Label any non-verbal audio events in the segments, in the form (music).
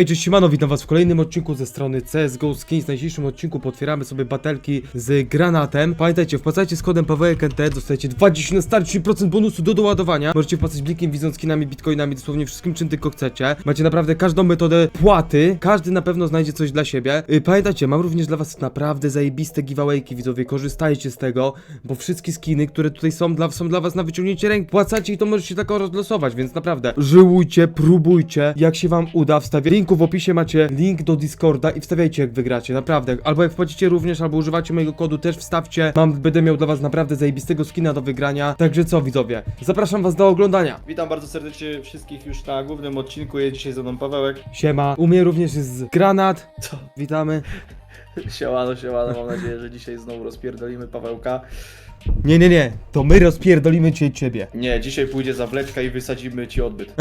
Hej, cześć, siemano, witam was w kolejnym odcinku ze strony CSGO Skins. W najdzisiejszym odcinku potwieramy sobie batelki z granatem. Pamiętajcie, wpłacajcie z kodem PWLKNT, dostajecie 20 na start, 3% bonusu do doładowania. Możecie wpłacać blikiem, widząc skinami, bitcoinami, dosłownie wszystkim, czym tylko chcecie. Macie naprawdę każdą metodę płaty, każdy na pewno znajdzie coś dla siebie. Y, Pamiętajcie, mam również dla was naprawdę zajebiste giveawayki, widzowie, korzystajcie z tego, bo wszystkie skiny, które tutaj są dla, są dla was na wyciągnięcie ręki. Płacacie i to możecie tak rozlosować, więc naprawdę żyłujcie, próbujcie, jak się wam uda, wstawię w opisie macie link do Discorda i wstawiajcie jak wygracie, naprawdę. Albo jak wpłacicie również, albo używacie mojego kodu, też wstawcie. Mam, będę miał dla was naprawdę zajebistego skina do wygrania. Także co widzowie, zapraszam was do oglądania. Witam bardzo serdecznie wszystkich już na głównym odcinku. Jest dzisiaj ze mną Pawełek. Siema, u mnie również jest granat. Co? Witamy. (laughs) Siemano, siemano. Mam nadzieję, że dzisiaj znowu rozpierdolimy Pawełka. Nie, nie, nie, to my rozpierdolimy cię ciebie. (laughs) Nie, dzisiaj pójdzie zawleczka i wysadzimy ci odbyt.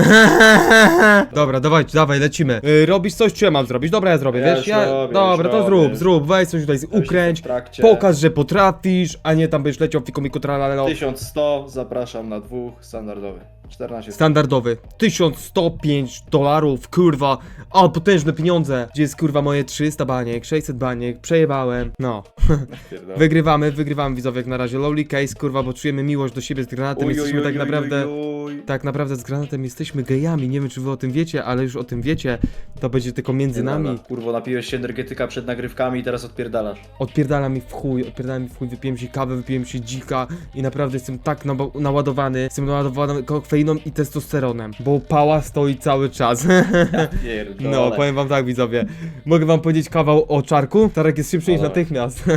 Dobra, dawaj, dawaj, lecimy. Y, robisz coś, czy ja mam zrobić? Dobra, ja zrobię, Ja wiesz? już Ja... robię, Dobra, już to robię. zrób, zrób, weź coś tutaj, ukręć. jestem trakcie. Pokaż, że potrafisz, a nie tam będziesz leciał fiku miku tralalo. 1100, zapraszam na dwóch, standardowy. 14 Standardowy. 1105 dolarów, kurwa. O, potężne pieniądze. Gdzie jest kurwa moje 300 baniek, 600 baniek, przejebałem. No. (laughs) Wygrywamy, wygrywamy widzowie jak na razie. Lowly case, kurwa, bo czujemy miłość do siebie z granatem. Uj, Jesteśmy uj, tak uj, naprawdę... uj, Tak naprawdę z granatem jesteśmy gejami. Nie wiem, czy wy o tym wiecie, ale już o tym wiecie. To będzie tylko między Dobra, nami. Kurwo, napiłeś się energetyka przed nagrywkami i teraz odpierdalasz. Odpierdala mi w chuj, odpierdala mi w chuj, wypiłem się kawę, wypiłem się dzika i naprawdę jestem tak naba- naładowany, jestem naładowany kofeiną i testosteronem, bo pała stoi cały czas. (laughs) Pierdolę. no, powiem wam tak widzowie, mogę wam powiedzieć kawał o czarku? Czarek jest szybszy niż dawaj. natychmiast. (laughs)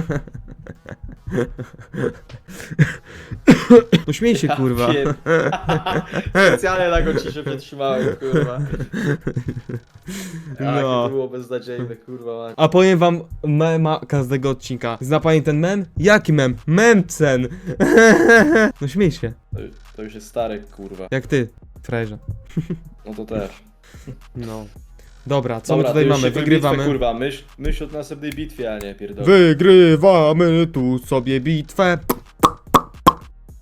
no śmiej się kurwa. Pier... (laughs) Specjalnie na go ciszę przetrzymałem, kurwa. No. Jak to było beznadziejne, kurwa. mać. A powiem wam mema każdego odcinka. Zna pani ten mem? Jaki mem? Memcen! (laughs) no śmiej się, To, to już jest stary, kurwa. jak ty, frajerze. No to też. No. Dobra, co Dobra, my tutaj to już mamy? się Wygrywamy. Bitwę, kurwa, myśl, myśl o następnej bitwie, a nie pierdolę. Wygrywamy tu sobie bitwę.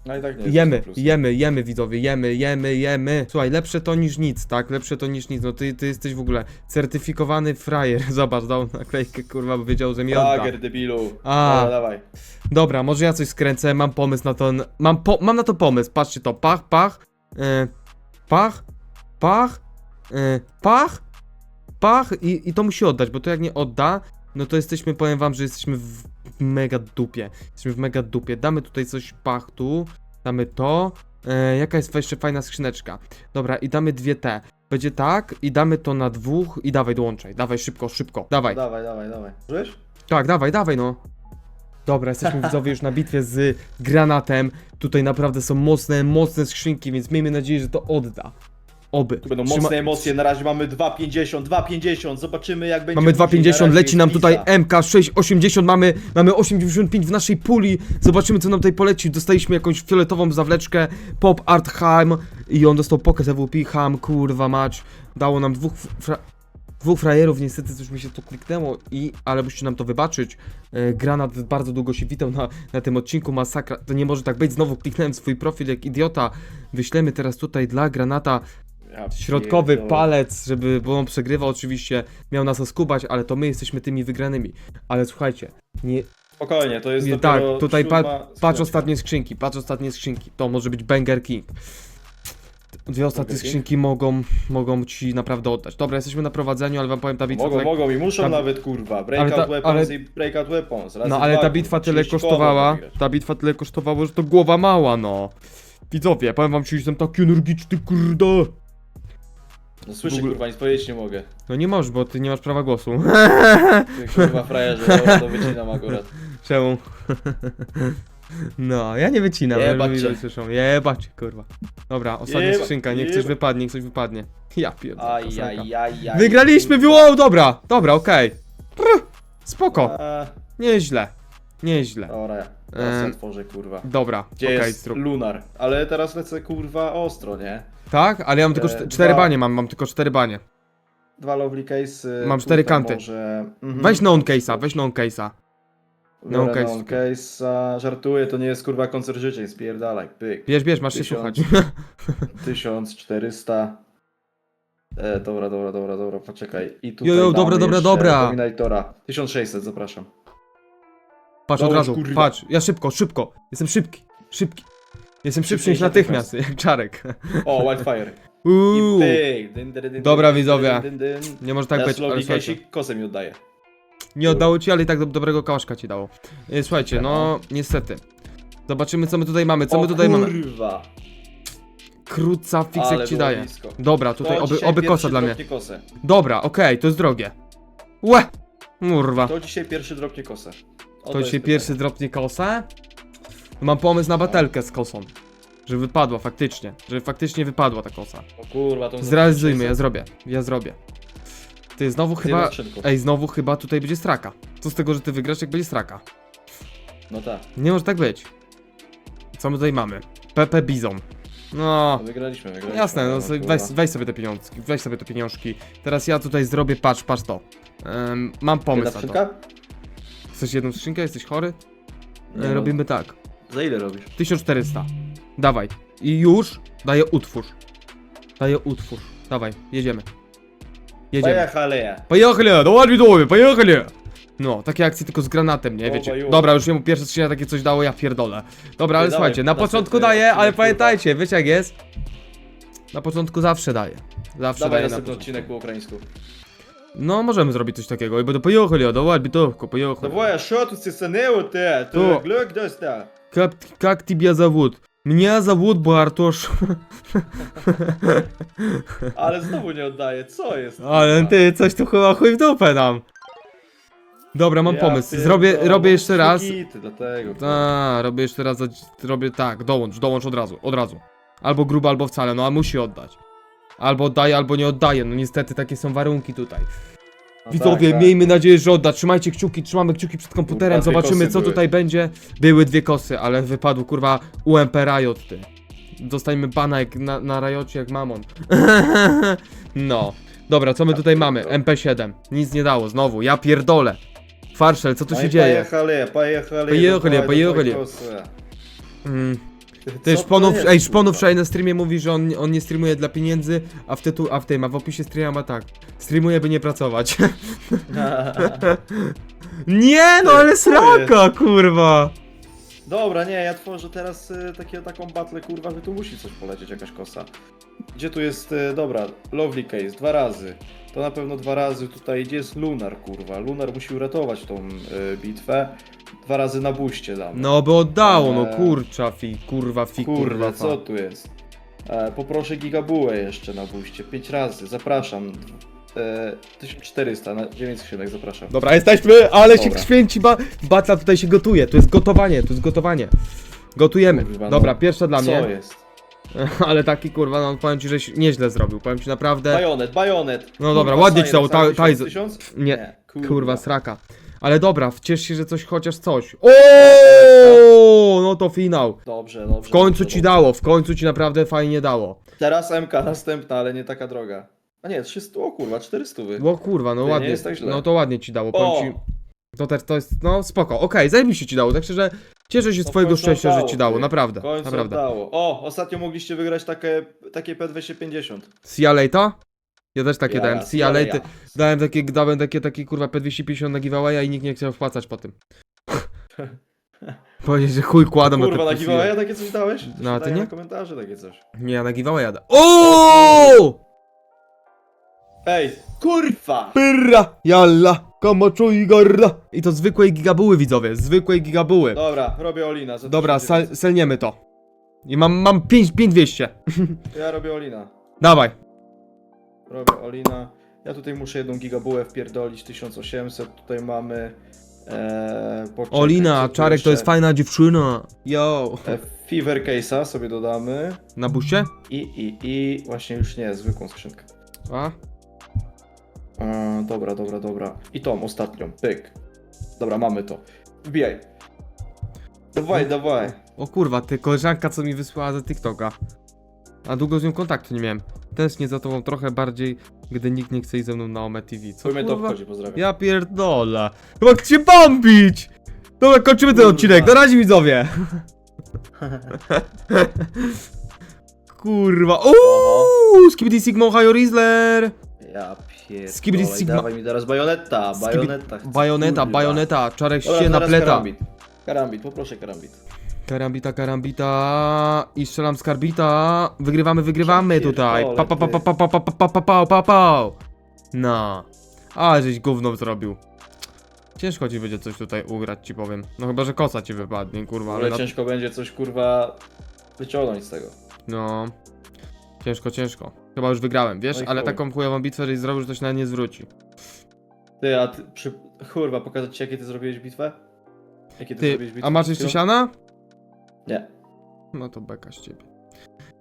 No i tak nie jest Jemy, 100 plus. jemy, jemy widzowie, jemy, jemy, jemy. Słuchaj, lepsze to niż nic, tak? Lepsze to niż nic. No ty, ty jesteś w ogóle certyfikowany frajer. (laughs) Zobacz, dał naklejkę, kurwa, bo wiedział, że mi odda. Lager, debilu. A. Dobra, dawaj. Dobra, może ja coś skręcę, mam pomysł na to. Mam, po, mam na to pomysł, patrzcie to. Pach, pach, e, pach, pach, e, pach, pach i, i to musi oddać, bo to jak nie odda, no to jesteśmy, powiem wam, że jesteśmy w mega dupie. Jesteśmy w mega dupie. Damy tutaj coś pach tu, damy to. E, jaka jest jeszcze fajna skrzyneczka? Dobra, i damy dwie te. Będzie tak, i damy to na dwóch, i dawaj, dołączaj. Dawaj, szybko, szybko, dawaj. Dawaj, dawaj, dawaj. Czujesz? Tak, dawaj, dawaj, no. Dobra, jesteśmy (laughs) widzowie już na bitwie z granatem. Tutaj naprawdę są mocne, mocne skrzynki, więc miejmy nadzieję, że to odda. Oby. Tu będą Trzyma- mocne emocje, na razie mamy 2,50, 2,50, zobaczymy jak będzie Mamy później, na 2,50, razie leci jest nam tutaj lisa. MK680, mamy, mamy 8,95 w naszej puli. Zobaczymy co nam tutaj poleci. Dostaliśmy jakąś fioletową zawleczkę, Pop Art Ham i on dostał pokaz EWP Ham, kurwa mać. Dało nam dwóch fra dwóch frajerów, niestety coś mi się tu kliknęło i, ale musicie nam to wybaczyć. E, granat bardzo długo się witał na, na tym odcinku, masakra. To nie może tak być, znowu kliknąłem swój profil jak idiota. Wyślemy teraz tutaj dla granata środkowy palec, żeby, bo on przegrywa oczywiście, miał nas oskubać, ale to my jesteśmy tymi wygranymi. Ale słuchajcie, nie, Spokojnie, to jest nie tak, tutaj pa, patrz skrzynka. ostatnie skrzynki, patrz ostatnie skrzynki, to może być Banger King. Dwie ostatnie skrzynki mogą, mogą ci naprawdę oddać. Dobra, jesteśmy na prowadzeniu, ale wam powiem, ta bitwa... Mogą, tak- mogą i muszą ta- nawet kurwa. Breakout ta- weapons ale- i breakout weapons. No ale dwa, ta bitwa tyle 30 koła kosztowała, ta bitwa tyle kosztowała, że to głowa mała, no. Widzowie, powiem wam, że jestem taki energiczny, kurde. No słyszę w ogóle- kurwa, nic powiedzieć nie mogę. No nie możesz, bo ty nie masz prawa głosu. Ty kurwa frajerze, dobra, to wycinam akurat. (laughs) Czemu? No, ja nie wycinam, Jebać ale cię. ludzie słyszą. Jebać, kurwa. Dobra, ostatnia Jeba- skrzynka, niech coś jeba- wypadnie, niech coś wypadnie. Ja pierdolę. Aj. Wygraliśmy, wow, dobra, dobra, okej. Prr, Spoko, A, nieźle, nieźle. Dobra, teraz Em, otworzę kurwa. Dobra, Gdzie okej, jest zrób. lunar? Ale teraz lecę kurwa ostro, nie? Tak? Ale ja mam tylko E, czte- cztery dwa. banie, mam, mam tylko cztery banie. Dwa lovely case. Mam cztery kanty. Może... Mhm. Weź non case'a, weź non case'a. Biorę no case. non case'a. Żartuję, to nie jest kurwa koncert życzeń, spierdalaj, pyk. Bierz, bierz, masz się Tysiąc. słuchać. (laughs) (laughs) 1400. E, dobra, dobra, dobra, dobra, poczekaj. I tutaj Jo, jo, damy dobra, dobra, jeszcze dobra. Dominatora. 1600, zapraszam. Patrz od razu, kurwa. patrz, ja szybko, szybko. Jestem szybki, szybki. Jestem szybszy niż natychmiast, jak czarek. O, Wildfire. Uuu. pyk. Dyn, dyn, dyn, Dobra, dyn, widzowie. dyn, dyn, dyn. Nie może tak Teraz być, ale słuchajcie. Mi oddaje. Nie oddało ci, ale i tak do, dobrego kałaszka ci dało. E, Słuchajcie, no niestety. Zobaczymy co my tutaj mamy, co my tutaj mamy. kurwa. Krótca fix Ale jak ci było daje. blisko. Dobra, tutaj To oby, dzisiaj oby pierwszy kosa dla mnie. dropnie Kosę. Dobra, okej, to jest drogie. Łe! Kurwa. To dzisiaj pierwszy dropnie kosę. O, To jest dzisiaj pytanie. pierwszy dropnie kosę? Mam pomysł na batelkę z kosą. Że wypadła faktycznie. Że faktycznie wypadła ta kosa. O kurwa, to Zrealizujmy, ja zrobię. Ja zrobię. Ty znowu chyba. Ej, znowu chyba tutaj będzie straka. Co z tego, że ty wygrasz, jak będzie straka? No tak, Nie może tak być. Co my tutaj mamy? Pepe Bizon. No. no wygraliśmy, wygraliśmy. Jasne, no, no, sobie, kurwa. weź, weź sobie te pieniążki, weź sobie te pieniążki. Teraz ja tutaj zrobię, patrz, patrz to. Em, mam pomysł na to. skrzynka? Chcesz jedną skrzynkę? Jesteś chory? Nie no. robimy tak. Za ile robisz? 1400. Dawaj. I już daję utwórz. Daję utwórz. Dawaj, jedziemy. Jedziemy. Pojechali. Pojechali, no ładnie dołowie, pojechali! No, takie akcje tylko z granatem, nie wiecie. Dobra, już jemu pierwsze skrzynia takie coś dało, ja pierdolę. Dobra, ale Dawaj, słuchajcie, na następny początku daję, ale odcinek, pamiętajcie, wiecie jak jest? Na początku zawsze daję. Zawsze Dawaj daję na następny początku. odcinek po ukraińsku. No, możemy zrobić coś takiego i będę pojechali, no ładnie to, pojechali. Давай, а що тут це санило те? То. То глюк дось та. Как, как тебя зовут? Меня зовут Bartosz. Ale znowu nie oddaje, co jest? Ale kurwa? ty, coś tu chyba chuj w dupę nam. Dobra, mam Ja pomysł. pierdolę, Zrobię, robię jeszcze raz. Hity, dlatego. kurwa. Tak, robię jeszcze raz, za- robię tak, dołącz, dołącz od razu, od razu. Albo grubo, albo wcale, no a musi oddać. Albo oddaje, albo nie oddaje, no niestety takie są warunki tutaj. No Widzowie, tak, tak. miejmy nadzieję, że odda. Trzymajcie kciuki, trzymamy kciuki przed komputerem, Kurwa, zobaczymy co były. tutaj będzie. Były dwie kosy, ale wypadł kurwa UMP Riot, ty. Dostajemy bana jak na, na Riocie jak mamon. (laughs) no. Dobra, co my tutaj mamy? MP7. Nic nie dało, znowu, ja pierdolę. Farszel, co tu No się dzieje? Pojechali, pojechali. Pojechali, pojechali. dawaj, Co Ty, to Szponów, jest, ej, Szponów kurwa? wczoraj na streamie mówi, że on, on nie streamuje dla pieniędzy, a w tytuł, a w tym, a w opisie streama ma tak. Streamuje, by nie pracować. (laughs) nie, no ale sraka, kurwa. Dobra, nie, ja tworzę teraz y, takie, taką battle, kurwa, że tu musi coś polecieć, jakaś kosa. Gdzie tu jest, y, dobra, Lovely Case, dwa razy. To na pewno dwa razy tutaj, gdzie jest Lunar, kurwa. Lunar musi uratować tą y, bitwę. Dwa razy na buście dam. No by oddało, no Eee. kurcza fi, kurwa fi, kurwa Kurde, fa. co tu jest? E, poproszę gigabułę jeszcze na buście, pięć razy, zapraszam. E, 1400 na 9 skrzynek, zapraszam. Dobra, jesteśmy, ale się Dobra. święci ba batla tutaj się gotuje, to jest gotowanie, to jest gotowanie. Gotujemy. Kurwa, no. Dobra, pierwsza dla co mnie, jest? (laughs) ale taki kurwa, no powiem ci, że nieźle zrobił, powiem ci naprawdę. Bajonet, bajonet! No dobra, ładnie ci dało, ta- Tajzo-? Nie, kurwa. Kurwa, sraka. Ale dobra, wciesz się, że coś chociaż coś. O, no to finał. Dobrze, dobrze. W końcu dobrze, ci dobrze. dało, w końcu ci naprawdę fajnie dało. Teraz MK następna, ale nie taka droga. A nie, 300, o kurwa, 400 wy. O kurwa, no nie ładnie. jest tak źle. No to ładnie ci dało, O! powiem ci. To też, to jest, no spoko, okej, zajebiście ci dało, tak szczerze, cieszę się z No w twojego końcu szczęścia, że ci dało, ty. naprawdę, W końcu naprawdę. dało. O, ostatnio mogliście wygrać takie, takie P250. See ya later? Ja też takie dałem, see ya later. Dałem takie, dałem takie, takie kurwa P250 na giveawaya i nikt nie chciał wpłacać po tym. (laughs) Powiedzieć, że chuj kładą Kurwa, te na PCA. giveawaya takie coś dałeś? No, a ty Daję nie? na komentarze takie coś. Nie, ja na giveawaya da. O! Ej, kurwa! Pyrra, jalla, kamaczuj garra. I to zwykłej gigabuły, widzowie, zwykłej gigabuły. Dobra, robię Olina. za Dobra, 1900. sel, selniemy to. I mam, mam 5, 5200. (laughs) Ja robię Olina. Dawaj. Robię Olina. Ja tutaj muszę jedną gigabułę wpierdolić, 1800. Tutaj mamy... E, poczekaj, co Olina, tu Czarek to jeszcze? jest fajna dziewczyna. Yo. E, Fever Case'a sobie dodamy. Na buście? I, i, i... Właśnie już nie, zwykłą skrzynkę. A? E, dobra, dobra, dobra. I tą ostatnią, pyk. Dobra, mamy to. Wbijaj. Dawaj, dawaj. O kurwa, ty koleżanka co mi wysłała za TikToka. A długo z nią kontaktu nie miałem. Tęsknię za tobą trochę bardziej, gdy nikt nie chce iść ze mną na Ome TV. Co mnie to kurwa? obchodzi, pozdrawiam. Ja pierdolę. Chyba chcę cię bombić! Dobra, kończymy ten Kurwa. odcinek. Na razie widzowie. (laughs) kurwa. Uuu, Skibidi Sigma Ohio Rizzler. Ja Skibidi pierdolę, Sigma- dawaj mi teraz bajoneta, bajoneta. chcę, Bajoneta, kurwa. bajoneta, czarek Dobra, się teraz napleta. Karambit. karambit, poproszę karambit. Karambita, karambita i strzelam z karbita. Wygrywamy, wygrywamy tutaj. Pa, pa, pa, pa, pa, pa, pa, pa, pa, pa, pa, pa. No. A, żeś gówno zrobił. Ciężko ci będzie coś tutaj ugrać, ci powiem. No chyba, że kosa ci wypadnie, kurwa, ale Ale ciężko będzie coś kurwa wyciągnąć z tego. No. Ciężko, ciężko. Chyba już wygrałem, wiesz? No i ale chuj. taką chujową bitwę, żeś zrobił, że to się nawet nie zwróci. Ty, a ty, przy... kurwa, pokazać ci jakie ty zrobiłeś bitwę? Jakie ty, Ty, zrobiłeś bitwę? a masz jeszcze Chwilą? siana? Nie. No to beka z ciebie.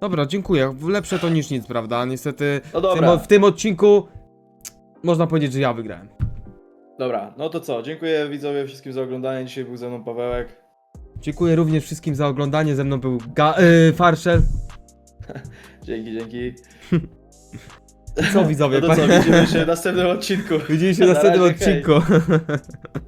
Dobra, dziękuję. Lepsze to niż nic, prawda? Niestety No w tym, dobra, w tym odcinku można powiedzieć, że ja wygrałem. dobra, no to co, dziękuję widzowie wszystkim za oglądanie, dzisiaj był ze mną Pawełek. Dziękuję również wszystkim za oglądanie. Ze mną był Ga- yy, Farszel. (laughs) Dzięki, dzięki. Co widzowie? No to co, widzimy się w następnym odcinku. Widzimy się w Na następnym razie, hej. odcinku. (laughs)